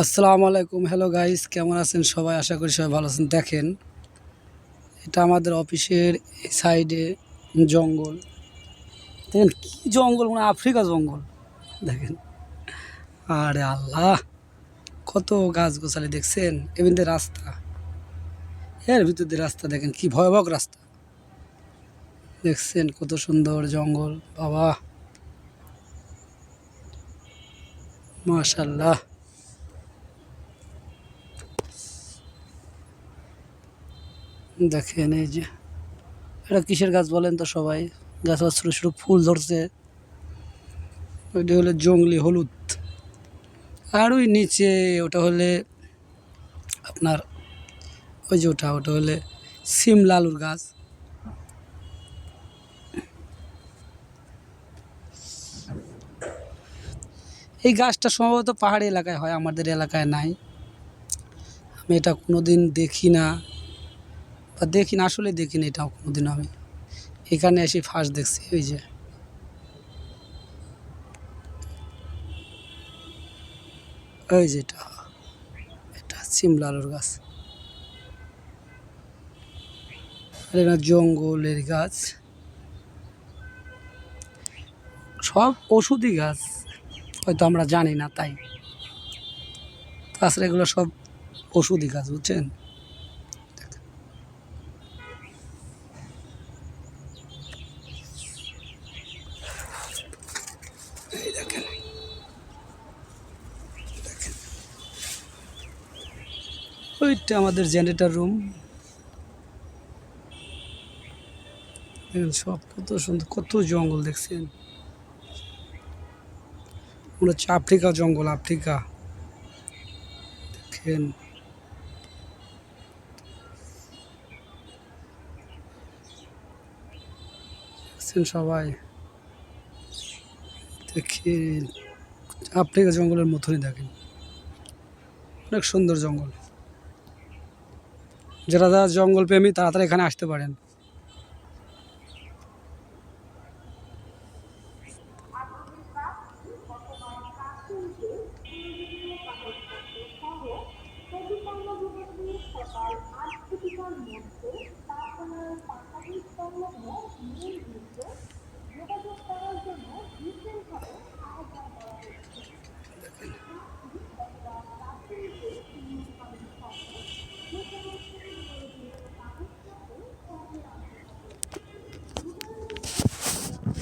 আসসালামু আলাইকুম hello guys কেমন আছেন সবাই? আশা করি সবাই ভালো আছেন। দেখেন, এটা আমাদের অফিসের সাইডে জঙ্গল। দেখেন, কি জঙ্গল মানে আফ্রিকা জঙ্গল। দেখেন, আরে আল্লাহ, কত গাছ গোছালি দেখছেন? এমনি রাস্তা। এর ভিতর দিয়ে রাস্তা, দেখেন, কি ভয়াবহ রাস্তা। দেখছেন, কত সুন্দর জঙ্গল, বাবা। মাশাল্লাহ দেখেন এই যে। এটা কিসের গাছ বলেন তো সবাই? গাছ আবার ছোটো ছোটো ফুল ধরছে। ওইটা হলো জঙ্গলি হলুদ। আর ওই নিচে ওটা হলে আপনার ওই যে ওটা ওটা হলে সিমলা আলুর গাছ। এই গাছটা সম্ভবত পাহাড়ি এলাকায় হয়, আমাদের এলাকায় নাই। আমি এটা কোনো দিন দেখি না। বা দেখি না আসলে দেখি না এটা কোনোদিন আমি এখানে এসে ফার্স্ট দেখছি ওই যে। ওই যেটা এটা সিমলা আলুর গাছ। জঙ্গলের গাছ। সব ওষুধি গাছ, হয়তো আমরা জানি না তাই। তাছাড়া এগুলো সব ওষুধি গাছ, বুঝছেন? ওইটা আমাদের জেনারেটার রুম সব কত সুন্দর, কত জঙ্গল দেখছেন? মনে হচ্ছে আফ্রিকা জঙ্গল, আফ্রিকা। দেখেন। দেখছেন সবাই? দেখেন। আফ্রিকা জঙ্গলের মতনই দেখেন। অনেক সুন্দর জঙ্গল। যারা যারা জঙ্গলপ্রেমী তারা তারা এখানে আসতে পারেন।